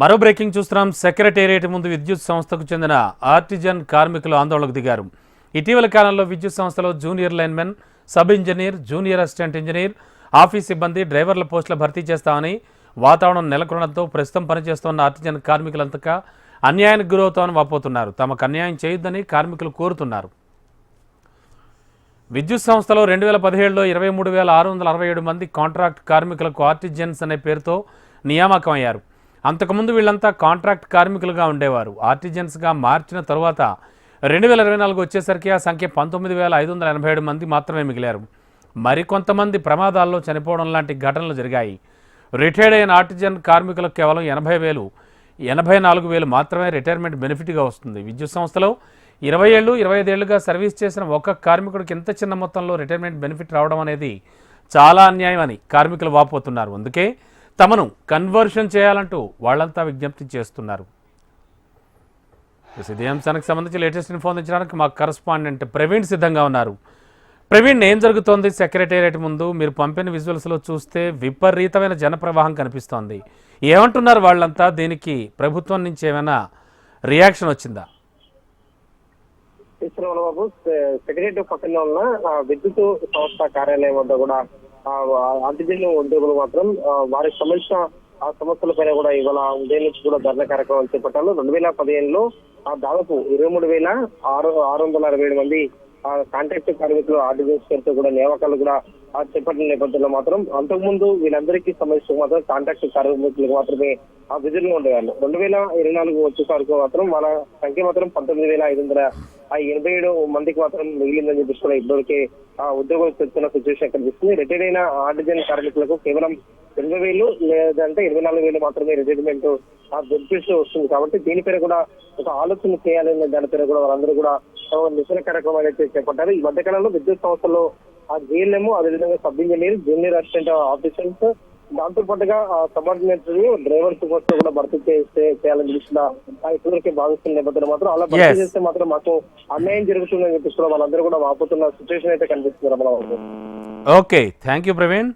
మరో బ్రేకింగ్ చూస్తున్నాం. సెక్రటేరియట్ ముందు విద్యుత్ సంస్థకు చెందిన ఆర్టిజన్ కార్మికులు ఆందోళనకు దిగారు. ఇటీవల కాలంలో విద్యుత్ సంస్థలో junior lineman sub engineer junior assistant engineer office సిబ్బంది డ్రైవర్ల పోస్టుల భర్తీ చేస్తామని వాతావరణం నెలకొనడంతో ప్రస్తుతం పనిచేస్తున్న ఆర్టిజన్ కార్మికులంతగా అన్యాయానికి గురవుతామని వాపోతున్నారు. తమకు అన్యాయం చేయొద్దని కార్మికులు కోరుతున్నారు. విద్యుత్ సంస్థలో రెండు వేల పదిహేడులో ఇరవై మూడు వేల ఆరు వందల అరవై ఏడు మంది కాంట్రాక్ట్ కార్మికులకు ఆర్టిజన్స్ అనే పేరుతో నియామకం అయ్యారు అంతకుముందు వీళ్ళంతా కాంట్రాక్ట్ కార్మికులుగా ఉండేవారు. ఆర్టిజన్స్గా మార్చిన తరువాత రెండు వేల ఇరవై నాలుగు వచ్చేసరికి ఆ సంఖ్య పంతొమ్మిది వేల ఐదు వందల ఎనభై ఏడు మంది మాత్రమే మిగిలారు. మరికొంతమంది ప్రమాదాల్లో చనిపోవడం లాంటి ఘటనలు జరిగాయి. రిటైర్డ్ అయిన ఆర్టిజన్ కార్మికులకు కేవలం ఎనభై వేలు ఎనభై నాలుగు వేలు మాత్రమే రిటైర్మెంట్ బెనిఫిట్గా వస్తుంది. విద్యుత్ సంస్థలో ఇరవై ఏళ్ళు ఇరవై ఐదేళ్ళుగా సర్వీస్ చేసిన ఒక్క కార్మికుడికి ఇంత చిన్న మొత్తంలో రిటైర్మెంట్ బెనిఫిట్ రావడం అనేది చాలా అన్యాయం అని కార్మికులు వాపోతున్నారు. అందుకే తమను కన్వర్షన్ చేయాలంటూ వాళ్ళంతా విజ్ఞప్తి చేస్తున్నారు. ఇదే అంశానికి సంబంధించి లేటెస్ట్ ఇన్ఫో అందించడానికి మా కరస్పాండెంట్ ప్రవీణ్ సిద్ధంగా ఉన్నారు. ప్రవీణ్ ఏం జరుగుతోంది? సెక్రటేరియట్ ముందు మీరు పంపిన విజువల్స్లో చూస్తే విపరీతమైన జనప్రవాహం కనిపిస్తోంది. ఏమంటున్నారు వాళ్ళంతా? దీనికి ప్రభుత్వం నుంచి ఏమైనా రియాక్షన్ వచ్చిందా? బాబు? సెక్రటరీ పక్కన ఉన్న విద్యుత్ సంస్థ కార్యాలయం వద్ద కూడా అంటిజన్ ఉద్యోగులు మాత్రం వారికి సంబంధించిన ఆ సమస్యల పైన కూడా ఇవాళ ఉదయం నుంచి కూడా ధర్నా కార్యక్రమం చేపట్టారు. రెండు వేల పదిహేనులో ఆ, దాదాపు ఇరవై మూడు వేల ఆరు ఆరు వందల అరవై ఏడు మంది కాంట్రాక్ట్ కార్మికులు ఆర్డినెన్స్ కూడా నియామకాలు కూడా ఆ, చేపట్టిన నేపథ్యంలో మాత్రం అంతకుముందు వీళ్ళందరికీ సంబంధించి మాత్రం కాంట్రాక్ట్ కార్మికులకు మాత్రమే ఆ విధులు ఉండేవాళ్ళు. రెండు వేల ఇరవై నాలుగు వచ్చేసరికి మాత్రం వాళ్ళ సంఖ్య మాత్రం పంతొమ్మిది వేల ఐదు వందల ఆ ఎనభై ఏడు మందికి మాత్రం మిగిలిందని చెప్పేసి కూడా ఇప్పటికే ఆ ఉద్యోగం చెప్తున్న సిచ్యువేషన్ కనిపిస్తుంది రిటైర్ అయిన ఆర్టిజన్ కార్మికులకు కేవలం ఇరవై వేలు లేదంటే ఇరవై నాలుగు వేలు మాత్రమే రిటైర్మెంట్ ఆ బెనిఫిట్స్ వస్తుంది. కాబట్టి దీనిపైన కూడా ఒక ఆలోచన చేయాలనే దానిపైన కూడా వాళ్ళందరూ కూడా నిరసన కార్యక్రమం అయితే చేపట్టారు ఈ మధ్యకాలంలో విద్యుత్ సంస్థల్లో ఆ జేఎల్ఎం అదేవిధంగా sub engineer junior assistant officers దాంతో పాటుగా సబార్డినేటర్ డ్రైవర్స్ పోస్ట్ కూడా భర్తీ చేస్తే చేయాలని తెలిసిన ఇప్పటివరకే భావిస్తున్న నేపథ్యంలో మాత్రం అలా భర్తీ. చేస్తే మాత్రం మాకు అన్యాయం జరుగుతుందని చెప్పేసి కూడా వాళ్ళందరూ కూడా వాపోతున్న సిచ్యువేషన్ అయితే కనిపిస్తుంది Ramana. Okay thank you Praveen